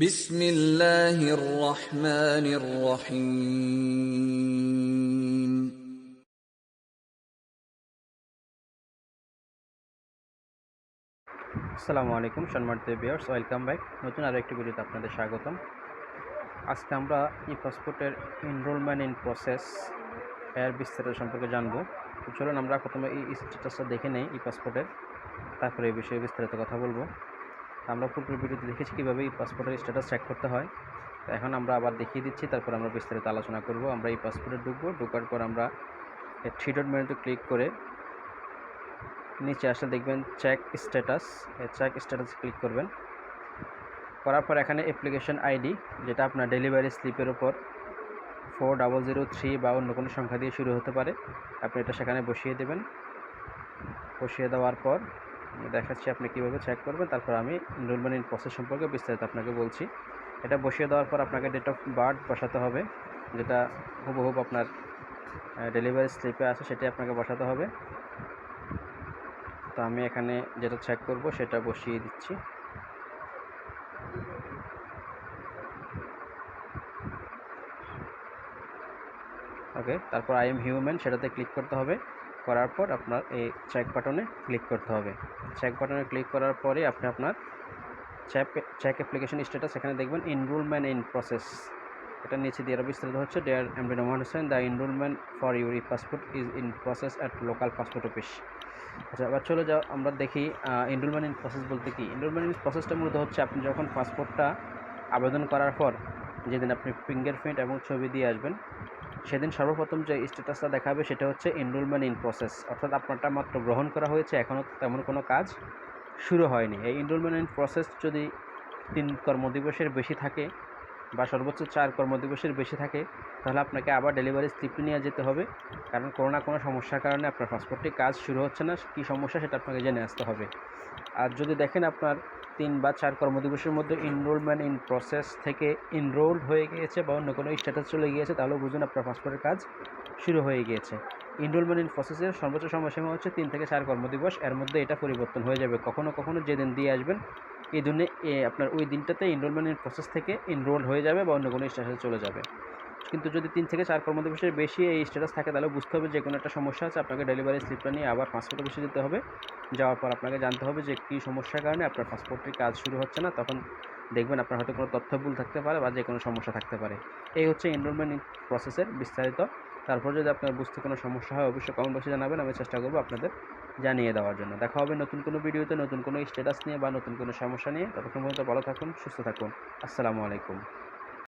বিসমিল্লাহির রহমানির রহিম। আসসালামু আলাইকুম সম্মানিত ভিউয়ার্স, ওয়েলকাম ব্যাক। নতুন আরও একটি ভিডিওতে আপনাদের স্বাগতম। আজকে আমরা ই পাসপোর্টের এনরোলমেন্ট ইন প্রসেস এর বিস্তারিত সম্পর্কে জানব। চলুন আমরা প্রথমে এই স্ট্যাটাসটা দেখে নেই ই পাসপোর্টের তারপরে এই বিষয়ে বিস্তারিত কথা বলব। আমরা পূর্ব ভিডিওতে দেখেছি কীভাবে এই পাসপোর্টের স্ট্যাটাস চেক করতে হয়। তো এখন আমরা আবার দেখিয়ে দিচ্ছি, তারপর আমরা বিস্তারিত আলোচনা করব। আমরা এই পাসপোর্টে ঢুকবো, ঢোকার পর আমরা থ্রি ডট মেনুতে ক্লিক করে নিচে আসলে দেখবেন check status check status click করবেন। করার পর এখানে অ্যাপ্লিকেশন আইডি যেটা আপনার ডেলিভারি স্লিপের ওপর ফোর ডাবল জিরো থ্রি বা অন্য কোনো সংখ্যা দিয়ে শুরু হতে পারে। আপনি এটা সেখানে বসিয়ে দেবেন। বসিয়ে দেওয়ার পর দেখাচ্ছি, আপনি কীভাবে চেক করবেন, তারপর আমি এনরোলমেন্ট ইন প্রসেস সম্পর্কে বিস্তারিত আপনাকে বলছি। এটা বসিয়ে দেওয়ার পর আপনাকে ডেট অফ বার্থ বসাতে হবে, যেটা হুবহুব আপনার ডেলিভারি স্লিপে আছে সেটাই আপনাকে বসাতে হবে। তো আমি এখানে যেটা চেক করব, সেটা বসিয়ে দিচ্ছি। ওকে তারপর আই এম হিউম্যান সেটাতে ক্লিক করতে হবে। করার পর আপনার এই চেক বাটনে ক্লিক করতে হবে। চেক বাটনে ক্লিক করার পরে আপনি আপনার চেক চেক অ্যাপ্লিকেশন স্ট্যাটাস এখানে দেখবেন এনরোলমেন্ট ইন প্রসেস এটা নিচে দিয়ে আরও বিস্তারিত হচ্ছে। Dear MD Noman Hossain the enrolment for your passport is in process at local passport office আচ্ছা এবার চলে যাও, আমরা দেখি এনরোলমেন্ট ইন প্রসেস বলতে কি? এনরোলমেন্ট ইন প্রসেসটা মূলত হচ্ছে আপনি যখন পাসপোর্টটা আবেদন করার পর যেদিন আপনি ফিঙ্গারপ্রিন্ট এবং ছবি দিয়ে আসবেন সেদিন সর্বপ্রথম যে স্ট্যাটাসটা দেখাবে সেটা হচ্ছে এনরোলমেন্ট ইন প্রসেস অর্থাৎ আপনারটা মাত্র গ্রহণ করা হয়েছে, এখনও তেমন কোনো কাজ শুরু হয়নি। এই এনরোলমেন্ট ইন প্রসেস যদি তিন কর্মদিবসের বেশি থাকে বা সর্বোচ্চ চার কর্মদিবসের বেশি থাকে, তাহলে আপনাকে আবার ডেলিভারি স্লিপ নিয়ে যেতে হবে। কারণ কোনো না কোনো সমস্যার কারণে আপনার পাসপোর্টটি কাজ শুরু হচ্ছে না। কী সমস্যা সেটা আপনাকে জেনে আসতে হবে। আর যদি দেখেন আপনার তিন বা চার কর্মদিবসের মধ্যে এনরোলমেন্ট ইন প্রসেস থেকে এনরোলড হয়ে গিয়েছে বা অন্য কোনো স্ট্যাটাস চলে গিয়েছে তাহলে বুঝুন আপনার পাসপোর্টের কাজ শুরু হয়ে গিয়েছে। এনরোলমেন্ট ইন প্রসেসের সর্বোচ্চ সময়সীমা হচ্ছে তিন থেকে চার কর্মদিবস, এর মধ্যে এটা পরিবর্তন হয়ে যাবে। কখনো কখনো যেদিন দিয়ে আসবেন এই এ আপনার ওই দিনটাতে এনরোলমেন্ট ইন প্রসেস থেকে এনরোল হয়ে যাবে বা অন্য কোনো স্ট্যাটাসে চলে যাবে। কিন্তু যদি তিন থেকে চার কর্মদিবসের বেশি এই স্ট্যাটাস থাকে, তাহলে বুঝতে হবে যে কোনো একটা সমস্যা আছে, আপনাকে ডেলিভারি স্লিপটা নিয়ে আবার পাসপোর্ট অফিসে যেতে হবে। যাওয়ার পর আপনাকে জানতে হবে যে কী সমস্যার কারণে আপনার পাসপোর্টের কাজ শুরু হচ্ছে না, তখন দেখবেন আপনার হয়তো কোনো তথ্য ভুল থাকতে পারে বা যে কোনো সমস্যা থাকতে পারে। এই হচ্ছে এনরোলমেন্ট প্রসেসের বিস্তারিত। তারপর যদি আপনার বুঝতে কোনো সমস্যা হয়, অবশ্যই কমেন্ট বক্সে জানাবেন, আমি চেষ্টা করব আপনাদের জানিয়ে দেওয়ার জন্য। দেখা হবে নতুন কোনো ভিডিওতে, নতুন কোনো স্ট্যাটাস নিয়ে বা নতুন কোনো সমস্যা নিয়ে। ততক্ষণ পর্যন্ত ভালো থাকুন, সুস্থ থাকুন। আসসালামু আলাইকুম।